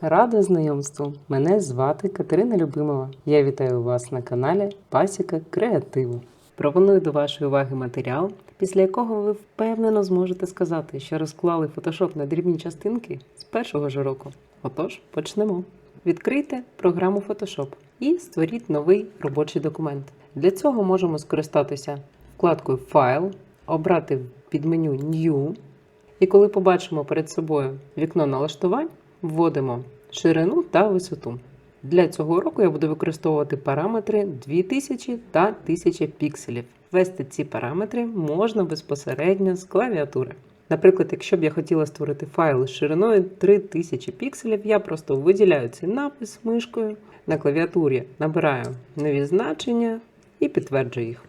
Рада знайомству! Мене звати Катерина Любимова. Я вітаю вас на каналі Пасіка Креативу. Пропоную до вашої уваги матеріал, після якого ви впевнено зможете сказати, що розклали Photoshop на дрібні частинки з першого ж року. Отож, почнемо. Відкрийте програму Photoshop і створіть новий робочий документ. Для цього можемо скористатися вкладкою Файл, обрати під меню New, і коли побачимо перед собою вікно налаштувань, вводимо ширину та висоту. Для цього уроку я буду використовувати параметри 2000 та 1000 пікселів. Ввести ці параметри можна безпосередньо з клавіатури. Наприклад, якщо б я хотіла створити файл з шириною 3000 пікселів, я просто виділяю цей напис мишкою на клавіатурі, набираю нові значення і підтверджую їх.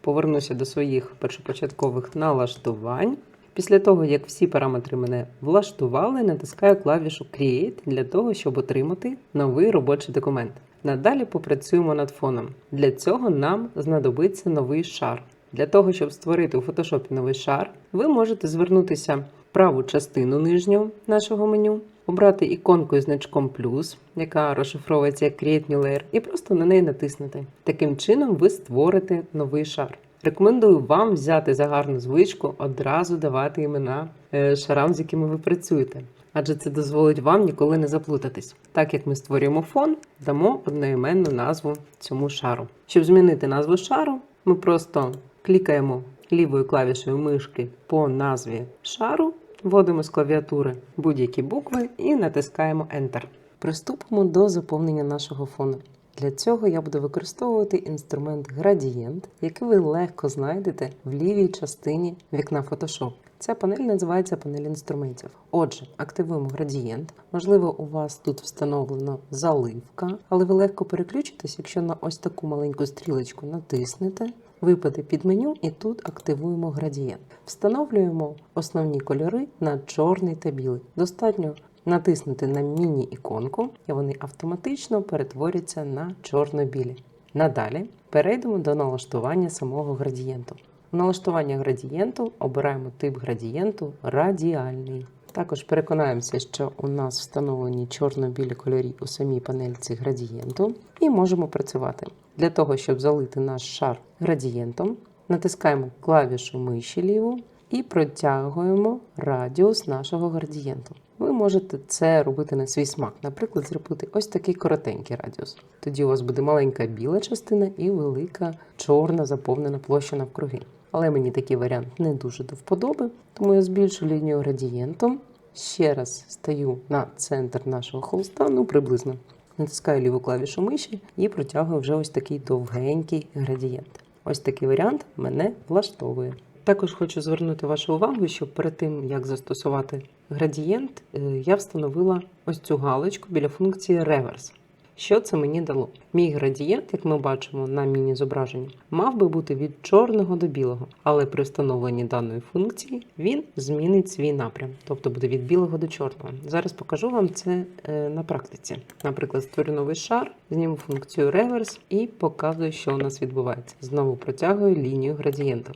Повернуся до своїх першопочаткових налаштувань. Після того, як всі параметри мене влаштували, натискаю клавішу Create для того, щоб отримати новий робочий документ. Надалі попрацюємо над фоном. Для цього нам знадобиться новий шар. Для того, щоб створити у Photoshop новий шар, ви можете звернутися в праву частину нижнього нашого меню, обрати іконку із значком плюс, яка розшифровується як Create New Layer, і просто на неї натиснути. Таким чином ви створите новий шар. Рекомендую вам взяти за гарну звичку одразу давати імена е, шарам, з якими ви працюєте, адже це дозволить вам ніколи не заплутатись. Так як ми створюємо фон, дамо одноіменну назву цьому шару. Щоб змінити назву шару, ми просто клікаємо лівою клавішею мишки по назві шару, вводимо з клавіатури будь-які букви і натискаємо Enter. Приступимо до заповнення нашого фону. Для цього я буду використовувати інструмент градієнт, який ви легко знайдете в лівій частині вікна Photoshop. Ця панель називається панель інструментів. Отже, активуємо градієнт. Можливо, у вас тут встановлено заливка, але ви легко переключитесь, якщо на ось таку маленьку стрілочку натиснете, випаде під меню і тут активуємо градієнт. Встановлюємо основні кольори на чорний та білий. Достатньо натиснути на міні-іконку, і вони автоматично перетворяться на чорно-білі. Надалі перейдемо до налаштування самого градієнту. У налаштування градієнту обираємо тип градієнту радіальний. Також переконаємося, що у нас встановлені чорно-білі кольорі у самій панельці градієнту, і можемо працювати. Для того, щоб залити наш шар градієнтом, натискаємо клавішу миші ліву і протягуємо радіус нашого градієнту. Ви можете це робити на свій смак, наприклад, зробити ось такий коротенький радіус. Тоді у вас буде маленька біла частина і велика чорна заповнена площа навкруги. Але мені такий варіант не дуже до вподоби, тому я збільшу лінію градієнтом. Ще раз стаю на центр нашого холста, ну приблизно. Натискаю ліву клавішу миші і протягую вже ось такий довгенький градієнт. Ось такий варіант мене влаштовує. Також хочу звернути вашу увагу, що перед тим як застосувати градієнт, е, я встановила ось цю галочку біля функції Reverse. Що це мені дало? Мій градієнт, як ми бачимо на міні-зображенні, мав би бути від чорного до білого, але при встановленні даної функції він змінить свій напрям, тобто буде від білого до чорного. Зараз покажу вам це е, на практиці. Наприклад, створю новий шар, зніму функцію Reverse і показую, що у нас відбувається. Знову протягую лінію градієнта.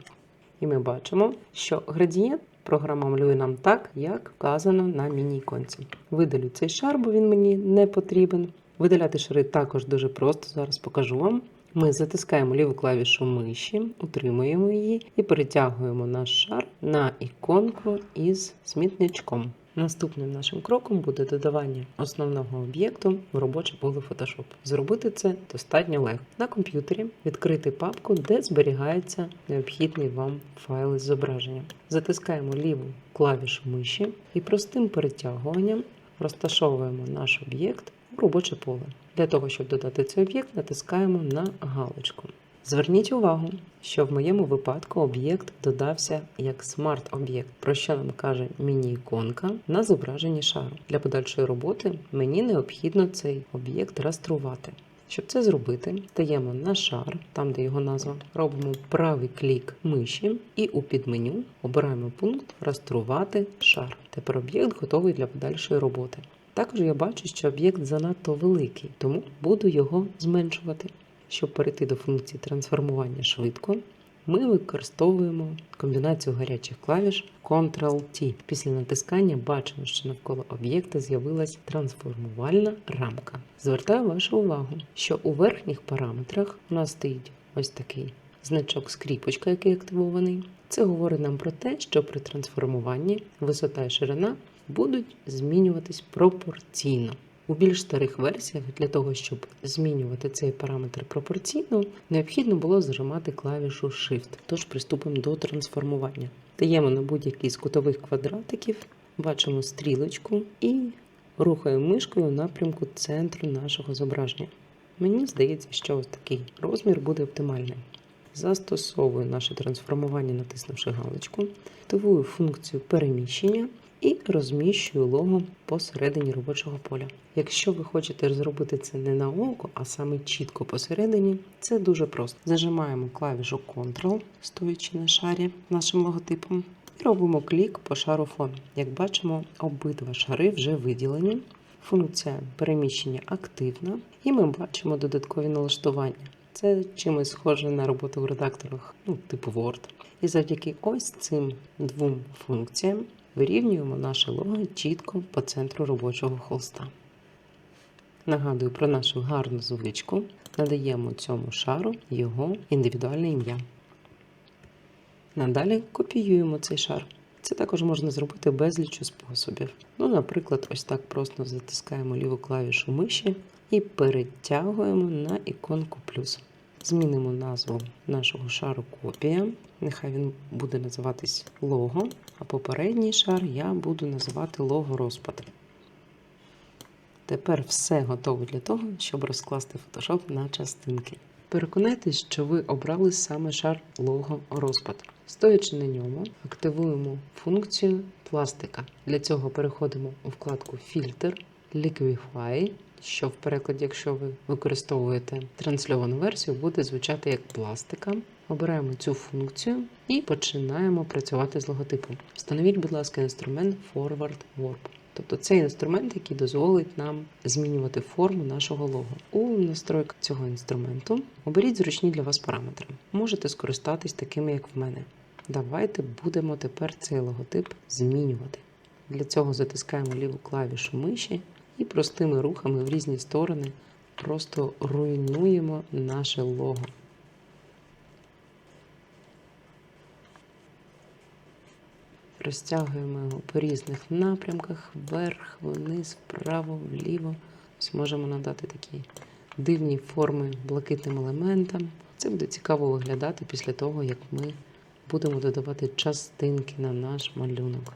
І ми бачимо, що градієнт програмовлює нам так, як вказано на міні-іконці. Видалю цей шар, бо він мені не потрібен. Видаляти шари також дуже просто, зараз покажу вам. Ми затискаємо ліву клавішу миші, утримуємо її і перетягуємо наш шар на іконку із смітничком. Наступним нашим кроком буде додавання основного об'єкту в робоче поле Photoshop. Зробити це достатньо легко. На комп'ютері відкрити папку, де зберігається необхідний вам файл із зображенням. Затискаємо ліву клавішу миші і простим перетягуванням розташовуємо наш об'єкт у робоче поле. Для того, щоб додати цей об'єкт, натискаємо на галочку. Зверніть увагу, що в моєму випадку об'єкт додався як смарт-об'єкт, про що нам каже міні-іконка на зображенні шару. Для подальшої роботи мені необхідно цей об'єкт раструвати. Щоб це зробити, стаємо на шар, там де його назва, робимо правий клік миші і у підменю обираємо пункт Раструвати шар. Тепер об'єкт готовий для подальшої роботи. Також я бачу, що об'єкт занадто великий, тому буду його зменшувати. Щоб перейти до функції трансформування швидко, ми використовуємо комбінацію гарячих клавіш Ctrl-T. Після натискання бачимо, що навколо об'єкта з'явилась трансформувальна рамка. Звертаю вашу увагу, що у верхніх параметрах у нас стоїть ось такий значок скріпочка, який активований. Це говорить нам про те, що при трансформуванні висота і ширина будуть змінюватись пропорційно. У більш старих версіях для того, щоб змінювати цей параметр пропорційно, необхідно було зажимати клавішу Shift. Тож приступимо до трансформування. Даємо на будь-який з кутових квадратиків, бачимо стрілочку і рухаємо мишкою у напрямку центру нашого зображення. Мені здається, що ось такий розмір буде оптимальним. Застосовую наше трансформування, натиснувши галочку, активую функцію переміщення і розміщую лого посередині робочого поля. Якщо ви хочете зробити це не на око, а саме чітко посередині, це дуже просто. Зажимаємо клавішу Ctrl, стоячи на шарі нашим логотипом, і робимо клік по шару фон. Як бачимо, обидва шари вже виділені. Функція переміщення активна, і ми бачимо додаткові налаштування. Це чимось схоже на роботу в редакторах, ну, типу Word. І завдяки ось цим двом функціям вирівнюємо наше лого чітко по центру робочого холста. Нагадую про нашу гарну звичку. Надаємо цьому шару його індивідуальне ім'я. Надалі копіюємо цей шар. Це також можна зробити безлічу способів. Ну, наприклад, ось так просто затискаємо ліву клавішу миші і перетягуємо на іконку плюс. Змінимо назву нашого шару копія. Нехай він буде називатись лого, а попередній шар я буду називати лого розпад. Тепер все готово для того, щоб розкласти Photoshop на частинки. Переконайтесь, що ви обрали саме шар лого розпад. Стоячи на ньому, активуємо функцію пластика. Для цього переходимо у вкладку Фільтр, Liquify, що в перекладі, якщо ви використовуєте трансльовану версію, буде звучати як пластика. Обираємо цю функцію і починаємо працювати з логотипом. Встановіть, будь ласка, інструмент Forward Warp. Тобто це інструмент, який дозволить нам змінювати форму нашого лого. У настройках цього інструменту оберіть зручні для вас параметри. Можете скористатись такими, як в мене. Давайте будемо тепер цей логотип змінювати. Для цього затискаємо ліву клавішу миші і простими рухами в різні сторони просто руйнуємо наше лого. Розтягуємо його по різних напрямках, вверх, вниз, вправо, вліво. Ось можемо надати такі дивні форми блакитним елементам. Це буде цікаво виглядати після того, як ми будемо додавати частинки на наш малюнок.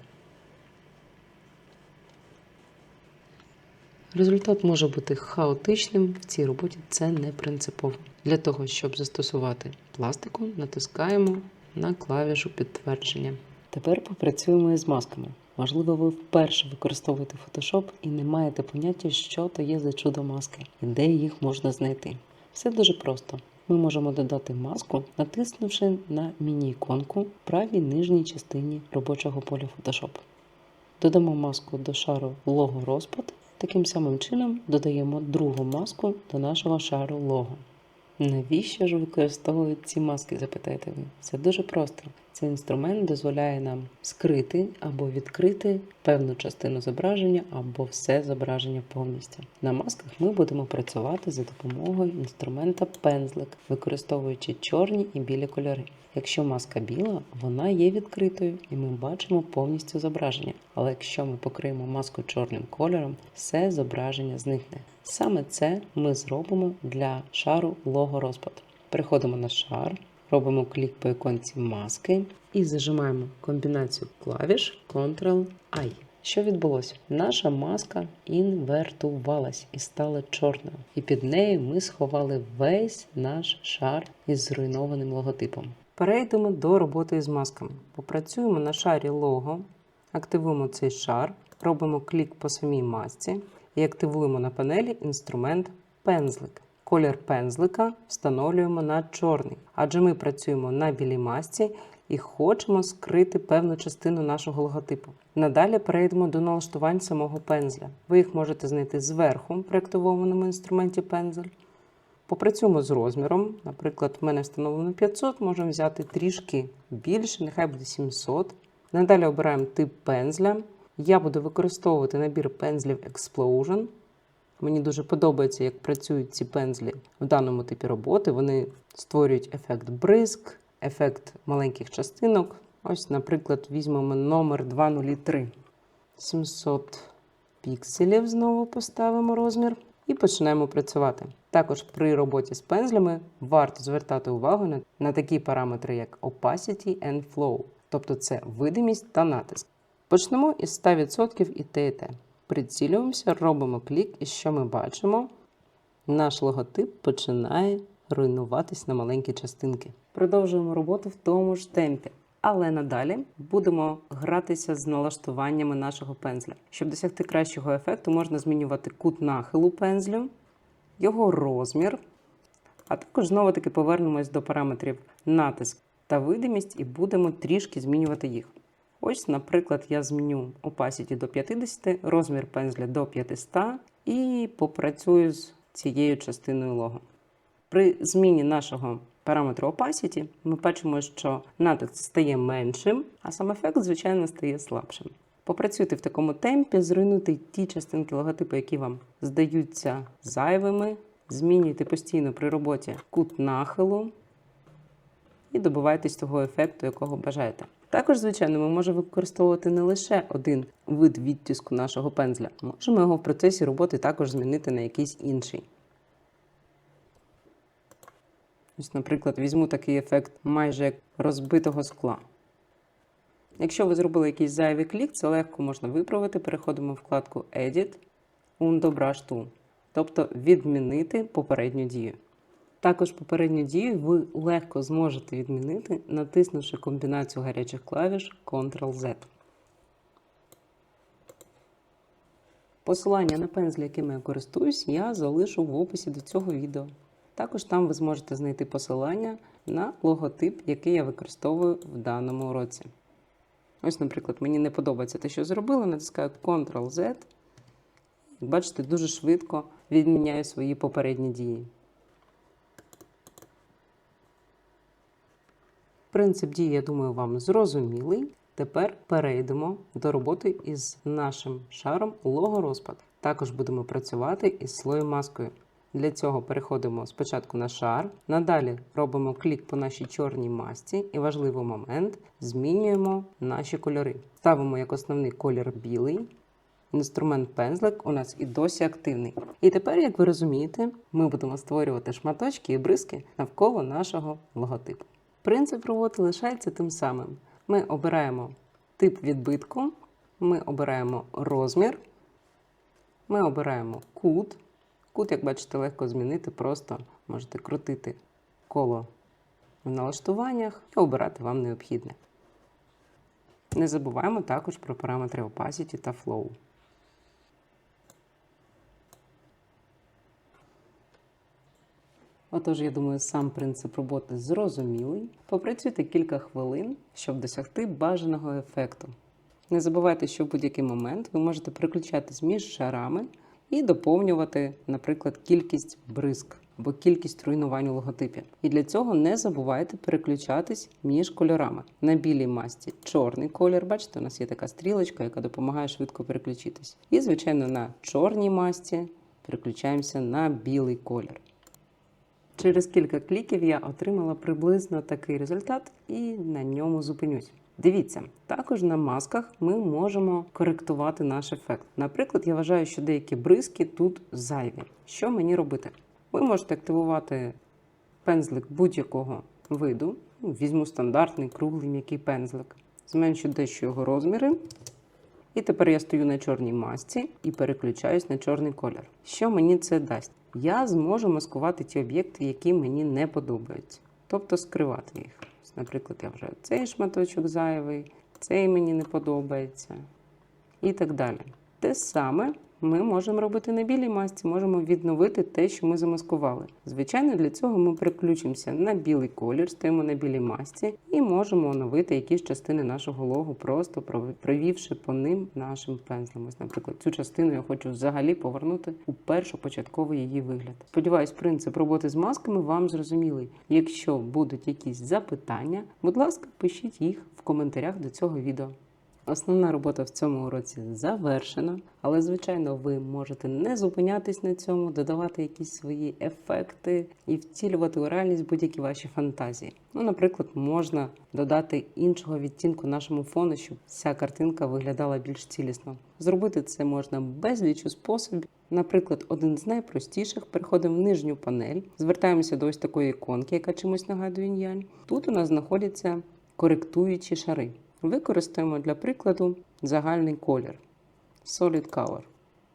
Результат може бути хаотичним. В цій роботі це не принципово. Для того, щоб застосувати пластику, натискаємо на клавішу підтвердження. Тепер попрацюємо із масками. Можливо, ви вперше використовуєте Photoshop і не маєте поняття, що то є за чудо маски і де їх можна знайти. Все дуже просто. Ми можемо додати маску, натиснувши на міні-іконку в правій нижній частині робочого поля Photoshop. Додамо маску до шару лого розпад. Таким самим чином додаємо другу маску до нашого шару лого. Навіщо ж використовують ці маски, запитаєте ви? Це дуже просто. Цей інструмент дозволяє нам скрити або відкрити певну частину зображення або все зображення повністю. На масках ми будемо працювати за допомогою інструмента пензлик, використовуючи чорні і білі кольори. Якщо маска біла, вона є відкритою і ми бачимо повністю зображення. Але якщо ми покриємо маску чорним кольором, все зображення зникне. Саме це ми зробимо для шару лого розпад. Переходимо на шар, робимо клік по іконці маски і зажимаємо комбінацію клавіш Ctrl-I. Що відбулося? Наша маска інвертувалась і стала чорною. І під нею ми сховали весь наш шар із зруйнованим логотипом. Перейдемо до роботи з масками. Попрацюємо на шарі лого, активуємо цей шар, робимо клік по самій масці і активуємо на панелі інструмент пензлик. Колір пензлика встановлюємо на чорний, адже ми працюємо на білій масці і хочемо скрити певну частину нашого логотипу. Надалі перейдемо до налаштувань самого пензля. Ви їх можете знайти зверху при активованому інструменті пензель. Попрацюємо з розміром. Наприклад, в мене встановлено 500, можемо взяти трішки більше, нехай буде 700. Надалі обираємо тип пензля. Я буду використовувати набір пензлів Explosion. Мені дуже подобається, як працюють ці пензлі в даному типі роботи. Вони створюють ефект бризк, ефект маленьких частинок. Ось, наприклад, візьмемо номер 203. 700 пікселів знову поставимо розмір і почнемо працювати. Також при роботі з пензлями варто звертати увагу на, на такі параметри, як opacity and flow, тобто це видимість та натиск. Почнемо із 100% і те, і те. Прицілюємося, робимо клік, і що ми бачимо? Наш логотип починає руйнуватись на маленькі частинки. Продовжуємо роботу в тому ж темпі. Але надалі будемо гратися з налаштуваннями нашого пензля. Щоб досягти кращого ефекту, можна змінювати кут нахилу пензлю, його розмір, а також знову таки повернемось до параметрів натиск та видимість і будемо трішки змінювати їх. Ось, наприклад, я зміню opacity до 50, розмір пензля до 500 і попрацюю з цією частиною лого. При зміні нашого параметру opacity ми бачимо, що натиск стає меншим, а сам ефект, звичайно, стає слабшим. Попрацюйте в такому темпі, зруйнуйте ті частинки логотипу, які вам здаються зайвими. Змінюйте постійно при роботі кут нахилу і добивайтесь того ефекту, якого бажаєте. Також, звичайно, ми можемо використовувати не лише один вид відтиску нашого пензля, можемо його в процесі роботи також змінити на якийсь інший. Ось, наприклад, візьму такий ефект майже як розбитого скла. Якщо ви зробили якийсь зайвий клік, це легко можна виправити. Переходимо в вкладку Edit, Undo Tool, тобто відмінити попередню дію. Також попередню дію ви легко зможете відмінити, натиснувши комбінацію гарячих клавіш Ctrl-Z. Посилання на пензлі, якими я користуюсь, я залишу в описі до цього відео. Також там ви зможете знайти посилання на логотип, який я використовую в даному уроці. Ось, наприклад, мені не подобається те, що зробила, натискаю Ctrl-Z. Бачите, дуже швидко відміняю свої попередні дії. Принцип дії, я думаю, вам зрозумілий. Тепер перейдемо до роботи із нашим шаром лого-розпад. Також будемо працювати із слоєм маскою. Для цього переходимо спочатку на шар, надалі робимо клік по нашій чорній масці і важливий момент змінюємо наші кольори. Ставимо як основний колір білий. Інструмент пензлик у нас і досі активний. І тепер, як ви розумієте, ми будемо створювати шматочки і бризки навколо нашого логотипу. Принцип роботи лишається тим самим. Ми обираємо тип відбитку, ми обираємо розмір, ми обираємо кут. Кут, як бачите, легко змінити, просто можете крутити коло в налаштуваннях і обирати вам необхідне. Не забуваємо також про параметри Opacity та Flow. Отож, я думаю, сам принцип роботи зрозумілий. Попрацюйте кілька хвилин, щоб досягти бажаного ефекту. Не забувайте, що в будь-який момент ви можете переключатись між шарами і доповнювати, наприклад, кількість бризк або кількість руйнувань у логотипі. І для цього не забувайте переключатись між кольорами. На білій масті чорний колір, бачите, у нас є така стрілочка, яка допомагає швидко переключитись. І, звичайно, на чорній масті переключаємося на білий колір. Через кілька кліків я отримала приблизно такий результат і на ньому зупинюсь. Дивіться, також на масках ми можемо коректувати наш ефект. Наприклад, я вважаю, що деякі бризки тут зайві. Що мені робити? Ви можете активувати пензлик будь-якого виду. Ну, Візьму стандартний круглий м'який пензлик, зменшу дещо його розміри. І тепер я стою на чорній масці і переключаюсь на чорний колір. Що мені це дасть? Я зможу маскувати ті об'єкти, які мені не подобаються, тобто скривати їх. Наприклад, я вже цей шматочок зайвий, цей мені не подобається і так далі. Те саме ми можемо робити на білій масці, можемо відновити те, що ми замаскували. Звичайно, для цього ми переключимося на білий колір, стоїмо на білій масці і можемо оновити якісь частини нашого логу, просто провівши по ним нашим пензлем. Ось, наприклад, цю частину я хочу взагалі повернути у першопочатковий її вигляд. Сподіваюсь, принцип роботи з масками вам зрозумілий. Якщо будуть якісь запитання, будь ласка, пишіть їх в коментарях до цього відео. Основна робота в цьому уроці завершена, але звичайно ви можете не зупинятись на цьому, додавати якісь свої ефекти і втілювати у реальність будь-які ваші фантазії. Ну, наприклад, можна додати іншого відтінку нашому фону, щоб вся картинка виглядала більш цілісно. Зробити це можна безлічу способів. Наприклад, один з найпростіших переходимо в нижню панель, звертаємося до ось такої іконки, яка чимось нагадує інь-янь. Тут у нас знаходяться коректуючі шари. Використаємо для прикладу загальний колір Solid Color.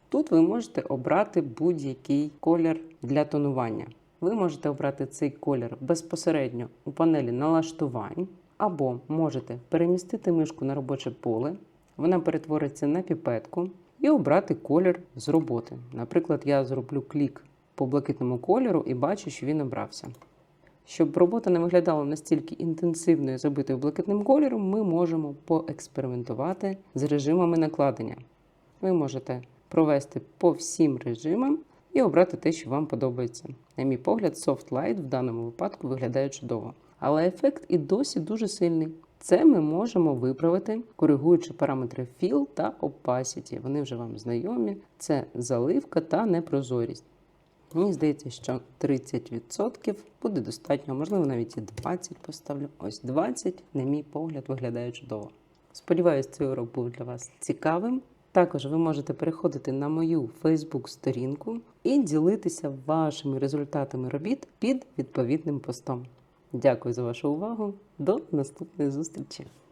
Тут ви можете обрати будь-який колір для тонування. Ви можете обрати цей колір безпосередньо у панелі налаштувань, або можете перемістити мишку на робоче поле, вона перетвориться на піпетку, і обрати колір з роботи. Наприклад, я зроблю клік по блакитному кольору і бачу, що він обрався. Щоб робота не виглядала настільки інтенсивною, забитою блакитним кольором, ми можемо поекспериментувати з режимами накладення. Ви можете провести по всім режимам і обрати те, що вам подобається. На мій погляд, Soft Light в даному випадку виглядає чудово. Але ефект і досі дуже сильний. Це ми можемо виправити, коригуючи параметри Fill та Opacity. Вони вже вам знайомі. Це заливка та непрозорість. Мені здається, що 30% буде достатньо, можливо, навіть і 20 поставлю. Ось 20, на мій погляд, виглядає чудово. Сподіваюсь, цей урок був для вас цікавим. Також ви можете переходити на мою Facebook-сторінку і ділитися вашими результатами робіт під відповідним постом. Дякую за вашу увагу. До наступної зустрічі!